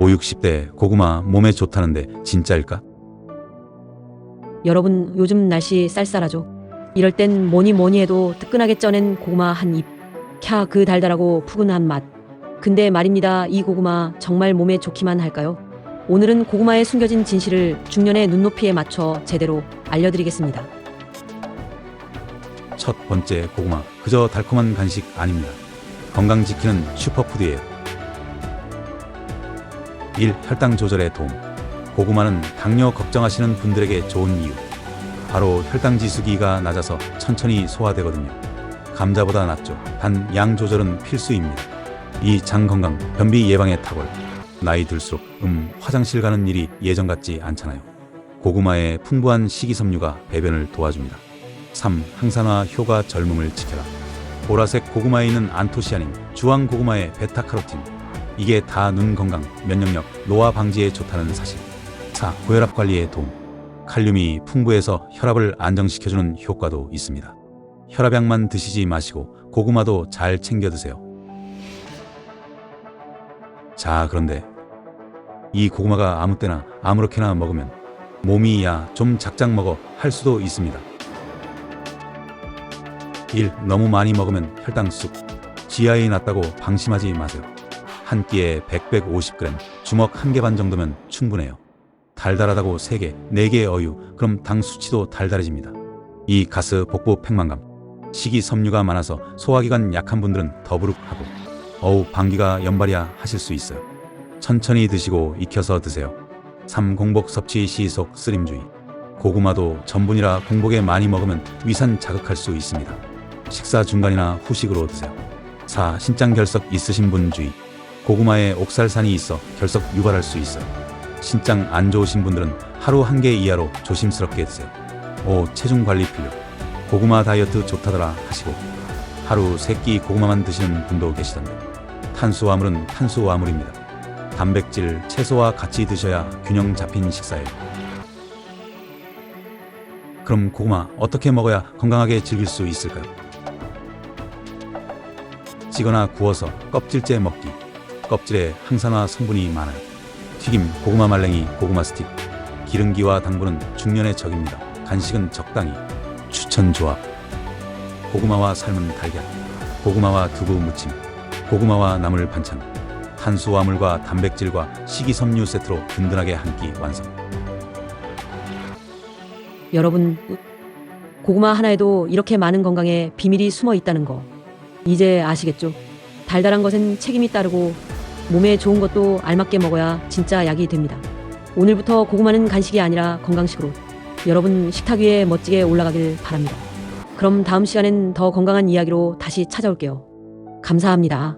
5, 60대 고구마 몸에 좋다는데 진짜일까? 여러분 요즘 날씨 쌀쌀하죠? 이럴 땐 뭐니 뭐니 해도 뜨끈하게 쪄낸 고구마 한 입. 캬 그 달달하고 푸근한 맛. 근데 말입니다. 이 고구마 정말 몸에 좋기만 할까요? 오늘은 고구마의 숨겨진 진실을 중년의 눈높이에 맞춰 제대로 알려드리겠습니다. 첫 번째 고구마 그저 달콤한 간식 아닙니다. 건강 지키는 슈퍼푸드예요. 1. 혈당 조절에 도움. 고구마는 당뇨 걱정하시는 분들에게 좋은 이유. 바로 혈당 지수기가 낮아서 천천히 소화되거든요. 감자보다 낫죠. 단 양 조절은 필수입니다. 2. 장 건강, 변비 예방에 탁월. 나이 들수록 음 화장실 가는 일이 예전 같지 않잖아요. 고구마의 풍부한 식이섬유가 배변을 도와줍니다. 3. 항산화 효과 젊음을 지켜라. 보라색 고구마에 있는 안토시아닌, 주황 고구마의 베타카로틴. 이게 다 눈 건강, 면역력, 노화 방지에 좋다는 사실. 4. 고혈압 관리에 도움. 칼륨이 풍부해서 혈압을 안정시켜주는 효과도 있습니다. 혈압약만 드시지 마시고 고구마도 잘 챙겨 드세요. 자, 그런데 이 고구마가 아무 때나 아무렇게나 먹으면 몸이 야 좀 작작 먹어 할 수도 있습니다. 1. 너무 많이 먹으면 혈당 쑥. GI 낮다고 방심하지 마세요. 한 끼에 100, 150g, 주먹 한 개 반 정도면 충분해요. 달달하다고 3개, 4개의 어유, 그럼 당 수치도 달달해집니다. 이 가스, 복부, 팽만감, 식이섬유가 많아서 소화기관 약한 분들은 더부룩하고 어우 방귀가 연발이야 하실 수 있어요. 천천히 드시고 익혀서 드세요. 3. 공복 섭취 시속 쓰림주의. 고구마도 전분이라 공복에 많이 먹으면 위산 자극할 수 있습니다. 식사 중간이나 후식으로 드세요. 4. 신장 결석 있으신 분 주의. 고구마에 옥살산이 있어 결석 유발할 수 있어요. 신장 안 좋으신 분들은 하루 한 개 이하로 조심스럽게 드세요. 5. 체중 관리 필요. 고구마 다이어트 좋다더라 하시고 하루 세끼 고구마만 드시는 분도 계시던데 탄수화물은 탄수화물입니다. 단백질, 채소와 같이 드셔야 균형 잡힌 식사예요. 그럼 고구마 어떻게 먹어야 건강하게 즐길 수 있을까요? 찌거나 구워서 껍질째 먹기. 껍질에 항산화 성분이 많아요. 튀김, 고구마 말랭이, 고구마 스틱. 기름기와 당분은 중년의 적입니다. 간식은 적당히. 추천 조합. 고구마와 삶은 달걀. 고구마와 두부 무침. 고구마와 나물 반찬. 탄수화물과 단백질과 식이섬유 세트로 든든하게 한 끼 완성. 여러분 고구마 하나에도 이렇게 많은 건강에 비밀이 숨어 있다는 거 이제 아시겠죠? 달달한 것엔 책임이 따르고 몸에 좋은 것도 알맞게 먹어야 진짜 약이 됩니다. 오늘부터 고구마는 간식이 아니라 건강식으로 여러분 식탁 위에 멋지게 올라가길 바랍니다. 그럼 다음 시간엔 더 건강한 이야기로 다시 찾아올게요. 감사합니다.